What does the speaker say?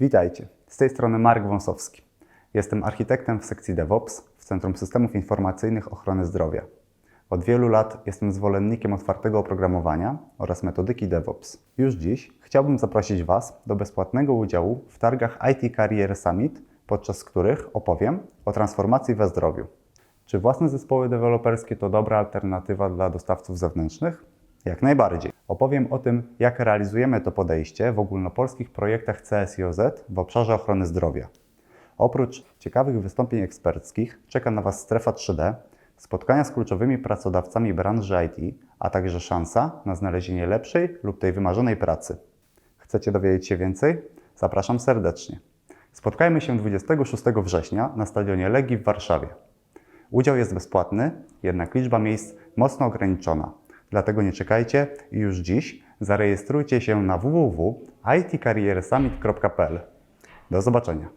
Witajcie, z tej strony Mark Wąsowski. Jestem architektem w sekcji DevOps w Centrum Systemów Informacyjnych Ochrony Zdrowia. Od wielu lat jestem zwolennikiem otwartego oprogramowania oraz metodyki DevOps. Już dziś chciałbym zaprosić Was do bezpłatnego udziału w targach IT Career Summit, podczas których opowiem o transformacji we zdrowiu. Czy własne zespoły deweloperskie to dobra alternatywa dla dostawców zewnętrznych? Jak najbardziej. Opowiem o tym, jak realizujemy to podejście w ogólnopolskich projektach CSJZ w obszarze ochrony zdrowia. Oprócz ciekawych wystąpień eksperckich czeka na Was strefa 3D, spotkania z kluczowymi pracodawcami branży IT, a także szansa na znalezienie lepszej lub tej wymarzonej pracy. Chcecie dowiedzieć się więcej? Zapraszam serdecznie. Spotkajmy się 26 września na stadionie Legii w Warszawie. Udział jest bezpłatny, jednak liczba miejsc mocno ograniczona. Dlatego nie czekajcie i już dziś zarejestrujcie się na www.itcarriersummit.pl. Do zobaczenia.